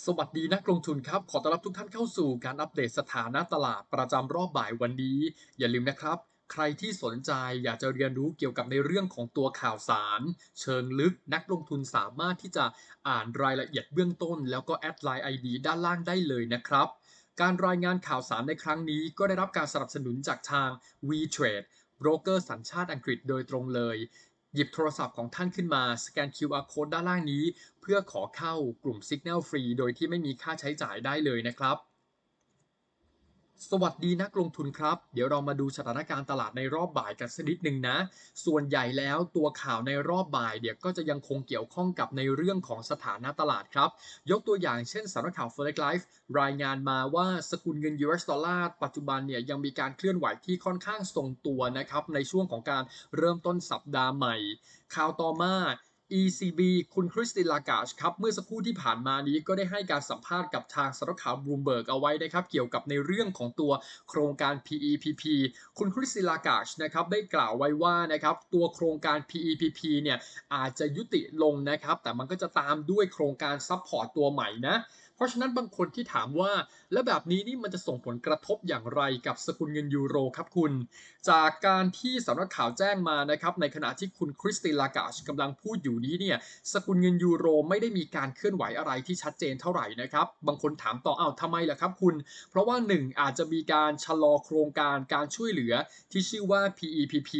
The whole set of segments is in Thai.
สวัสดีนักลงทุนครับ ขอต้อนรับทุกท่านเข้าสู่การอัปเดตสถานะตลาดประจำรอบบ่ายวันนี้ อย่าลืมนะครับ ใครที่สนใจอยากจะเรียนรู้เกี่ยวกับในเรื่องของตัวข่าวสาร เชิงลึกนักลงทุนสามารถที่จะอ่านรายละเอียดเบื้องต้น แล้วก็แอดไลน์ ID ด้านล่างได้เลยนะครับ การรายงานข่าวสารในครั้งนี้ก็ได้รับการสนับสนุนจากทาง WeTrade โบรกเกอร์สัญชาติอังกฤษโดยตรงเลย หยิบโทรศัพท์ของท่านขึ้นมาสแกน QR Code ด้านล่างนี้ เพื่อขอเข้ากลุ่ม Signal ฟรีโดยที่ไม่มีค่าใช้จ่ายได้เลยนะครับ สวัสดีนักลงทุนครับ เดี๋ยวเรามาดูสถานการณ์ตลาดในรอบบ่ายกันสักนิดหนึ่งนะ ส่วนใหญ่แล้วตัวข่าวในรอบบ่ายเดี๋ยวก็จะยังคงเกี่ยวข้องกับในเรื่องของสถานะตลาดครับ ยกตัวอย่างเช่นสำนักข่าว Forex Life รายงานมาว่าสกุลเงิน US ดอลลาร์ปัจจุบันเนี่ยยังมีการเคลื่อนไหวที่ค่อนข้างทรงตัวนะครับในช่วงของการเริ่มต้นสัปดาห์ใหม่ ข่าวต่อมา ECB คุณคริสตินลากาชครับเมื่อสักครู่ที่ผ่านมานี้ก็ได้ให้การสัมภาษณ์กับทางสำนักข่าวบลูมเบิร์กเอาไว้นะครับเกี่ยวกับในเรื่องของตัวโครงการ PEPP คุณคริสตินลากาชนะครับได้กล่าวไว้ว่านะครับตัวโครงการ PEPP เนี่ยอาจจะยุติลงนะครับแต่มันก็จะตามด้วยโครงการซัพพอร์ตตัวใหม่นะเพราะฉะนั้นบางคนที่ถามว่า แล้วแบบนี้นี่มันจะส่งผลกระทบอย่างไรกับสกุลเงินยูโรครับคุณ จากการที่สำนักข่าวแจ้งมานะครับในขณะที่คุณคริสติลากาชกำลังพูดอยู่นี้เนี่ยสกุลเงินยูโรไม่ได้มีการเคลื่อนไหวอะไรที่ชัดเจนเท่าไหร่นะครับบางคนถามต่ออ้าวทำไมล่ะครับคุณ เพราะว่า 1 อาจจะมีการชะลอโครงการการช่วยเหลือที่ชื่อว่า PEPP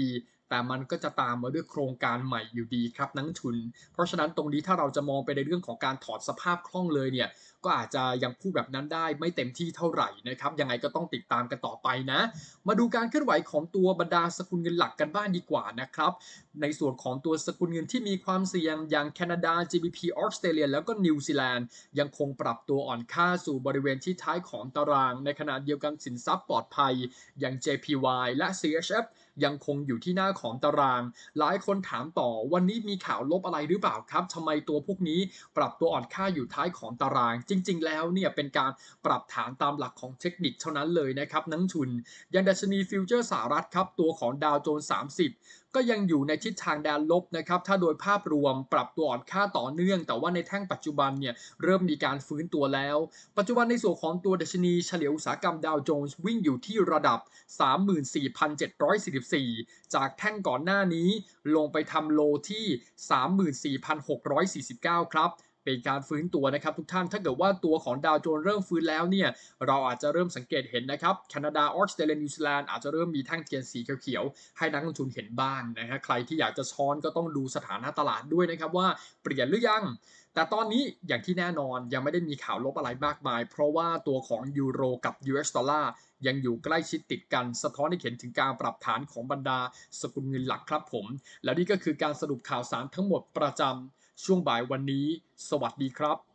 แต่มันก็จะตามมาด้วยโครงการใหม่อยู่ดีครับนักทุน เพราะฉะนั้นตรงนี้ถ้าเราจะมองไปในเรื่องของการถอดสภาพคล่องเลยเนี่ยก็อาจจะยังพูดแบบนั้นได้ไม่เต็มที่เท่าไหร่นะครับยังไงก็ต้องติดตามกันต่อไปนะ มาดูการเคลื่อนไหวของตัวบรรดาสกุลเงินหลักกันบ้างดีกว่านะครับในส่วนของตัวสกุลเงินที่มีความเสี่ยงอย่างแคนาดา GBP ออสเตรเลียแล้วก็นิวซีแลนด์ยังคงปรับตัวอ่อนค่าสู่บริเวณที่ท้ายของตาราง ในขณะเดียวกันสินทรัพย์ปลอดภัย อย่าง JPY และ CHF ยังคงอยู่ที่หน้าของตาราง หลายคนถามต่อวันนี้มีข่าวลบอะไรหรือเปล่าครับทำไมตัวพวกนี้ปรับตัวอ่อนค่าอยู่ท้ายของตาราง จริง ๆ แล้วเนี่ยเป็นการปรับฐานตามหลักของเทคนิคเท่านั้นเลยนะครับนักทุน อย่างดัชนีฟิวเจอร์สหรัฐครับตัวของดาวโจนส์30 ก็ยังอยู่ในทิศทางแดนลบนะครับ ถ้าโดยภาพรวมปรับตัวอ่อนค่าต่อเนื่อง แต่ว่าในแท่งปัจจุบันเนี่ยเริ่มมีการฟื้นตัวแล้ว ปัจจุบันในส่วนของตัวดัชนีเฉลี่ยอุตสาหกรรมดาวโจนส์วิ่งอยู่ที่ระดับ 34,744 จากแท่งก่อนหน้านี้ลงไปทำโลที่ 34,649 ครับ เป็นการฟื้นตัวนะครับทุกท่านถ้าเกิดว่าตัวของดาวโจนส์เริ่มฟื้นแล้วเนี่ยเราอาจจะเริ่มสังเกตเห็นนะครับแคนาดาออสเตรเลียนิวซีแลนด์อาจจะเริ่มมีแท่งเทียนสีเขียวๆให้นักลงทุนเห็นบ้างนะฮะใครที่อยากจะช้อนก็ต้องดูสถานะตลาดด้วยนะครับว่าเปลี่ยนหรือยัง แต่ตอนนี้อย่างที่แน่นอนยังไม่ได้มีข่าวลบอะไรมากมาย เพราะว่าตัวของยูโรกับ US ดอลลาร์ยังอยู่ใกล้ชิดติดกันสะท้อนให้เห็นถึงการปรับฐานของบรรดาสกุลเงินหลักครับผม และนี่ก็คือการสรุปข่าวสารทั้งหมดประจำ ช่วงบ่ายวันนี้ สวัสดีครับ